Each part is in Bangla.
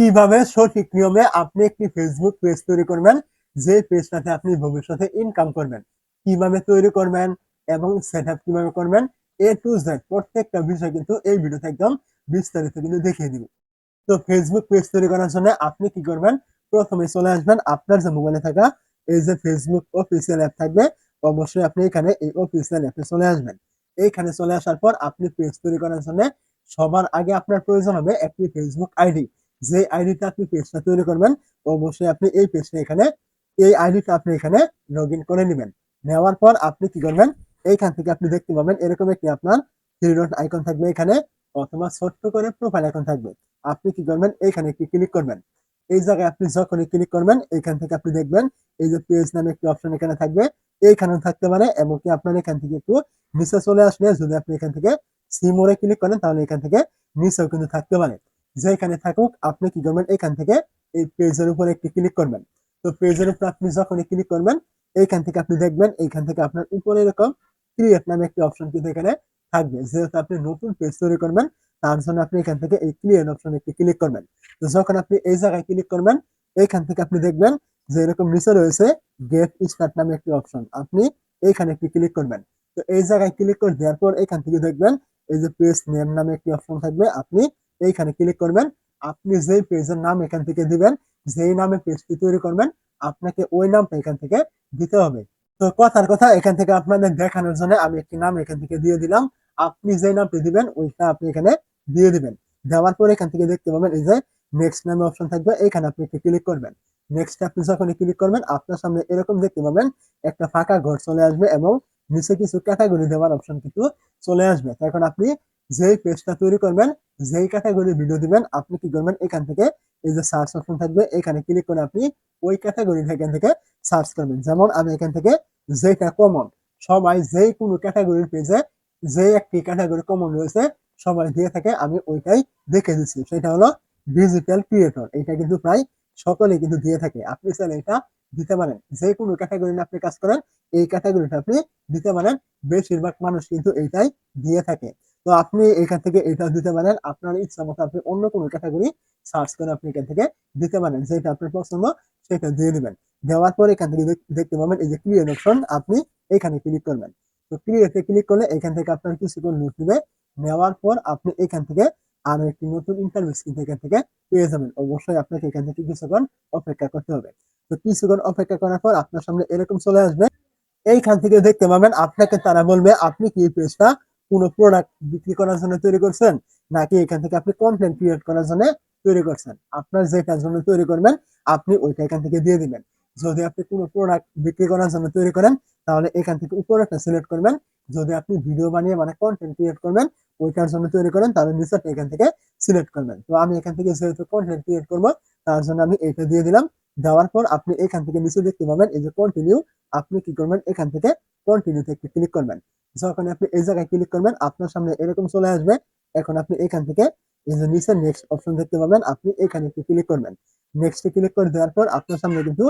কীভাবে সঠিক নিয়মে আপনি একটি ফেসবুক পেজ তৈরি করবেন, যে পেজটাতে আপনি ভবিষ্যতে ইনকাম করবেন, কীভাবে তৈরি করবেন এবং সেট আপ কীভাবে করবেন এ টু জেড প্রত্যেকটা বিষয় কিন্তু এই ভিডিওতে একদম বিস্তারিত কিন্তু দেখিয়ে দিব। তো ফেসবুক পেজ তৈরি করার জন্য আপনি কি করবেন? প্রথমে চলে আসবেন আপনার যে মোবাইলে থাকা, এই যে ফেসবুক অফিসিয়াল অ্যাপ থাকবে, অবশ্যই আপনি এখানে এই অফিসিয়াল অ্যাপে চলে আসবেন। এইখানে চলে আসার পর আপনি পেজ তৈরি করার জন্য সবার আগে আপনার প্রয়োজন হবে একটি ফেসবুক আইডি। যে আইডিতে আপনি পেজটা তৈরি করবেন, অবশ্যই আপনি এই পেজটা এখানে, এই আইডিটা আপনি এখানে লগ করে নেবেন। নেওয়ার পর আপনি কি করবেন? এইখান থেকে আপনি দেখতে পাবেন এরকম একটি আপনার থ্রি ডট আইকন থাকবে এখানে, অথবা ছোট্ট করে প্রোফাইল আইকন থাকবে। আপনি কি করবেন? এইখানে একটি ক্লিক করবেন। এই জায়গায় আপনি যখনই ক্লিক করবেন, এইখান থেকে আপনি দেখবেন এই যে পেজ নামে একটি অপশন এখানে থাকবে। এইখানে থাকতে পারে এবং কি আপনার এখান থেকে একটু নিচে চলে আসলে যদি আপনি এখান থেকে সিমোরে ক্লিক করেন, তাহলে এখান থেকে নিচেও কিন্তু থাকতে পারে। যেখানে থাকুক, আপনি কি করবেন? এখান থেকে এই পেজের উপর একটি ক্লিক করবেন। তো পেজের উপর আপনি যখনই ক্লিক করবেন, এইখান থেকে আপনি দেখবেন, এইখান থেকে আপনার উপরে এরকম ক্রিয়েট নামে একটি অপশন কিন্তু এখানে থাকবে। যেহেতু আপনি নতুন পেজ তৈরি করবেন, তার জন্য আপনি এখান থেকে এই ক্রিয়েট অপশন একটি ক্লিক করবেন। তো যখন আপনি এই জায়গায় ক্লিক করবেন, এইখান থেকে আপনি দেখবেন যে এরকম নিচে রয়েছে গেট স্টার্ট নামে একটি অপশন আপনি এইখানে একটি ক্লিক করবেন। তো এই জায়গায় ক্লিক করে দেওয়ার পর এখান থেকে দেখবেন, এই যে পেজ নেম নামে একটি অপশন থাকবে। আপনি এইখানে ক্লিক করবেন, আপনি যেই পেজের নাম এখান থেকে দিবেন, যেই নামে পেজটি তৈরি করবেন, আপনাকে ওই নামটা এখান থেকে দিতে হবে। তো কথার কথা, এখান থেকে আপনাদের দেখানোর জন্য আমি একটি নাম এখান থেকে দিয়ে দিলাম। আপনি যেই নামটি দিবেন, ওইটা আপনি এখানে দিয়ে দিবেন। দেওয়ার পর এখান থেকে দেখতে পাবেন, এই যে নেক্সট নামে অপশন থাকবে এখানে আপনি একটি ক্লিক করবেন। নেক্সট আপনি যখন ক্লিক করবেন, আপনার সামনে এরকম দেখতে পাবেন, একটা ফাঁকা ঘর চলে আসবে এবং নিচে কিছু ক্যাটাগরি দেওয়ার অপশন কিন্তু চলে আসবে। এখন আপনি যেই পেজটা তৈরি করবেন যেই ক্যাটাগরি ভিডিও দিবেন, আপনি কি করবেন? এখান থেকে এই যে সার্চ অপশন থাকবে, এখানে ক্লিক করে আপনি ওই ক্যাটাগরি এখান থেকে সার্চ করবেন। যেমন আমি এখান থেকে যেটা কমন সবাই যে কোনো ক্যাটাগরির পেজে যে একটি ক্যাটাগরি কমন রয়েছে, সবাই দিয়ে থাকে, আমি ওইটাই দেখে দিচ্ছি। সেটা হলো ডিজিটাল ক্রিয়েটর এটা কিন্তু প্রায় সকলেই কিন্তু দিয়ে থাকে। আপনি চাইলে এটা দিতে পারেন। যে কোনো ক্যাটাগরি আপনি কাজ করেন, এই ক্যাটাগরিটা আপনি দিতে পারেন। বেশিরভাগ মানুষ কিন্তু এইটাই দিয়ে থাকে। তো আপনি এখান থেকে এটাও দিতে পারেন। আপনার ইচ্ছা মতো আপনি অন্য কোনো ক্যাটাগরি সার্চ করে আপনি এখান থেকে দিতে পারেন। যেটা আপনার পছন্দ, সেটা দিয়ে দেবেন। দেওয়ার পর এখান থেকে দেখতে পাবেন এই যে ক্রিয়েট অপশন আপনি এখানে ক্লিক করবেন। তো ক্রিয়েটে ক্লিক করলে এখান থেকে আপনার কিছু কিছুক্ষণ নোট নেবে নেওয়ার পর আপনি এখান থেকে আরও একটি নতুন ইন্টারভিউ কিন্তু এখান থেকে পেয়ে যাবেন। অবশ্যই আপনাকে এখান থেকে কিছুক্ষণ অপেক্ষা করতে হবে। তো কিছুক্ষণ অপেক্ষা করার পর আপনার সামনে এরকম চলে আসবে। এইখান থেকে দেখতে পাবেন আপনাকে তারা বলবে, আপনি কি পেজটা কোনো প্রোডাক্ট বিক্রি করার জন্য তৈরি করছেন, নাকি এখান থেকে আপনি কন্টেন্ট ক্রিয়েট করার জন্য তৈরি করছেন? আপনার যেটার জন্য তৈরি করবেন, আপনি ওইটা এখান থেকে দিয়ে দিবেন। যদি আপনি কোনো প্রোডাক্ট বিক্রি করার জন্য তৈরি করেন, তাহলে এখান থেকে উপরে একটা সিলেক্ট করবেন। যদি আপনি ভিডিও বানিয়ে মানে কন্টেন্ট ক্রিয়েট করবেন, ওইটার জন্য তৈরি করেন, তাহলে নিচেরটা এখান থেকে সিলেক্ট করবেন। তো আমি এখান থেকে যেহেতু কন্টেন্ট ক্রিয়েট করব, তার জন্য আমি এইটা দিয়ে দিলাম। দেওয়ার পর আপনি এখান থেকে নিচে দেখতে পাবেন, এই যে কন্টিনিউ আপনি কি করবেন, এখান থেকে কন্টিনিউতে একটু ক্লিক করবেন। যখন আপনি এই জায়গায় ক্লিক করবেন, আপনার সামনে এরকম চলে আসবে। এখন আপনি এখান থেকে এই যে নিচে নেক্সট অপশন দেখতে পাবেন, আপনি এখানে একটু ক্লিক করবেন। নেক্সটে ক্লিক করে দেওয়ার পর আপনার সামনে কিন্তু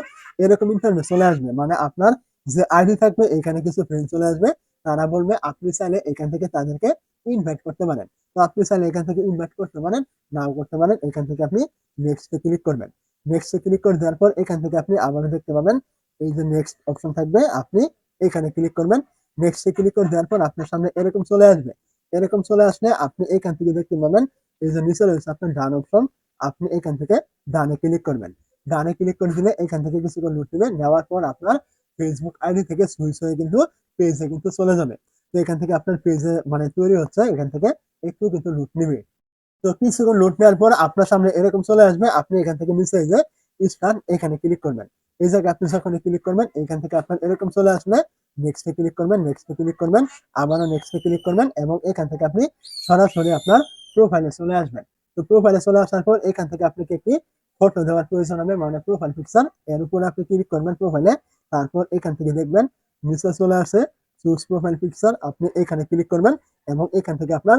এরকম ইন্টারনেট চলে আসবে। মানে আপনার যে আইডি থাকবে, এখানে কিছু ফ্রেন্ড চলে আসবে। তারা বলবে, আপনি চাইলে এখান থেকে তাদেরকে ইনভাইট করতে পারেন। তো আপনি চাইলে এখান থেকে ইনভাইট করতে পারেন, নাও করতে পারেন। এখান থেকে আপনি নেক্সটে ক্লিক করবেন। নেক্সটে ক্লিক করে দেওয়ার পর এখান থেকে আপনি আবারও দেখতে পাবেন, এই যে নেক্সট অপশন থাকবে, আপনি এখানে ক্লিক করবেন। নেক্সটে ক্লিক করে দেওয়ার পর আপনার সামনে এরকম চলে আসবে। এরকম চলে আসলে আপনি এখান থেকে দেখতে পাবেন, এই যে নিচে রয়েছে আপনার ডান অপশন আপনি এখান থেকে ডানে ক্লিক করবেন। ডানে ক্লিক করে দিলে এখান থেকে কিছুক্ষণ নোট নেবে নেওয়ার পর আপনার ফেসবুক আইডি থেকে সুইচ হয়ে কিন্তু পেজে কিন্তু চলে যাবে। তো এখান থেকে আপনার পেজে মানে তৈরি হচ্ছে, এখান থেকে একটু কিন্তু লুট নেবে। তো কিছুক্ষণ লুট নেওয়ার পর আপনার সামনে এরকম চলে আসবে, আপনি এখান থেকে নিচে যে স্টার্ট এখানে ক্লিক করবেন। এই জায়গায় আপনি যখন ক্লিক করবেন, এখান থেকে আপনার এরকম চলে আসলে নেক্সটে ক্লিক করবেন নেক্সটে ক্লিক করবেন, আবারও নেক্সটে ক্লিক করবেন এবং এখান থেকে আপনি সরাসরি আপনার প্রোফাইলে চলে আসবেন। তো প্রোফাইলে চলে আসার পর এখান থেকে আপনাকে একটি ফটো দেওয়ার প্রয়োজন হবে মানে প্রোফাইল পিকচার এর উপর আপনি ক্লিক করবেন প্রোফাইলে তারপর এখান থেকে দেখবেন নিচে চলে আসে চুজ প্রোফাইল পিকচার আপনি এখানে ক্লিক করবেন এবং এখান থেকে আপনার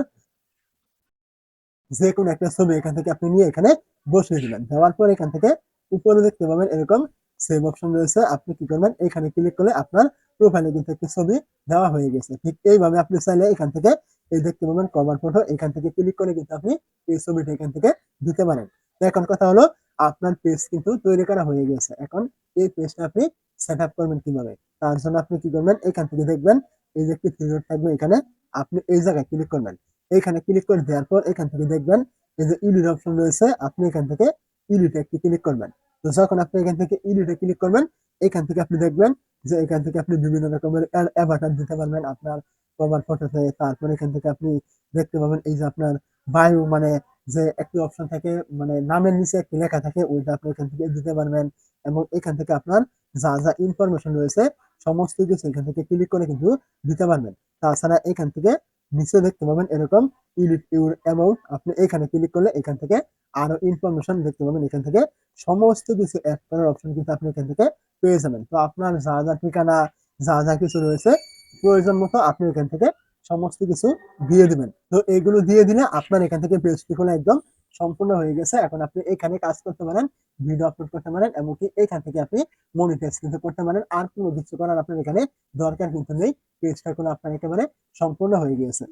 যে কোনো একটা ছবি এখান থেকে আপনি নিয়ে এখানে বসিয়ে দিবেন। দেওয়ার পর এখান থেকে উপরে দেখতে পাবেন এরকম সেভ অপশন রয়েছে। আপনি কি করবেন? এখানে ক্লিক করলে আপনার প্রোফাইলে কিন্তু একটি ছবি দেওয়া হয়ে গেছে। ঠিক এইভাবে আপনি চাইলে এখান থেকে এই দেখতে পাবেন কভার ফটো এখান থেকে ক্লিক করে কিন্তু আপনি এই ছবিটা এখান থেকে দিতে পারেন। তো এখন কথা হলো, আপনার পেজ কিন্তু তৈরি করা হয়ে গেছে। এখন এই পেজটা আপনি সেট আপ করবেন কীভাবে? তার জন্য আপনি কি করবেন? এখান থেকে দেখবেন এই যে একটি থ্রি থাকবে এখানে। আপনি এই জায়গায় ক্লিক করবেন। এইখানে ক্লিক করে দেওয়ার পর এখান থেকে দেখবেন এই যে ইডিট অপশন রয়েছে। আপনি এখান থেকে ইডিটে একটি ক্লিক করবেন। তো যখন আপনি এখান থেকে ইডিটে ক্লিক করবেন এখান থেকে আপনি দেখবেন যে এখান থেকে আপনি বিভিন্ন রকমের অ্যাভাটার দিতে পারবেন আপনার প্রোফাইল ফটোতে তারপর এখান থেকে আপনি দেখতে পাবেন এই যে আপনার বায়ু মানে যে একটি অপশন থাকে মানে নামের নিচে একটি লেখা থাকে, ওইটা আপনি এখান থেকে দিতে পারবেন। এবং এখান থেকে আপনার যা যা ইনফরমেশন রয়েছে, সমস্ত কিছু এখান থেকে ক্লিক করে কিন্তু দিতে পারবেন। তাছাড়া এখান থেকে নিচে দেখতে পাবেন এরকম ইউর অ্যামাউন্ট আপনি এখানে ক্লিক করলে এখান থেকে আরও ইনফরমেশন দেখতে পাবেন, এখান থেকে সমস্ত কিছু অ্যাড করার অপশন কিন্তু আপনি এখান থেকে পেয়ে যাবেন। তো আপনার যা যা ঠিকানা, যা যা কিছু রয়েছে, প্রয়োজন মতো আপনি এখান থেকে সমস্ত কিছু দিয়ে দিবেন। তো এগুলো দিয়ে দিলে আপনার এখান থেকে পেজটি খোলা একদম সম্পূর্ণ হয়ে গেছে। এখন আপনি এখানে কাজ করতে পারেন ভিডিও আপলোড করতে পারেন, এমনকি এখান থেকে আপনি মনিটাইজ কিন্তু করতে পারেন। আর কোনো কিছু করার আপনার এখানে দরকার কিন্তু নেই। পেজটা কোনো আপনার একেবারে সম্পূর্ণ হয়ে গিয়েছে।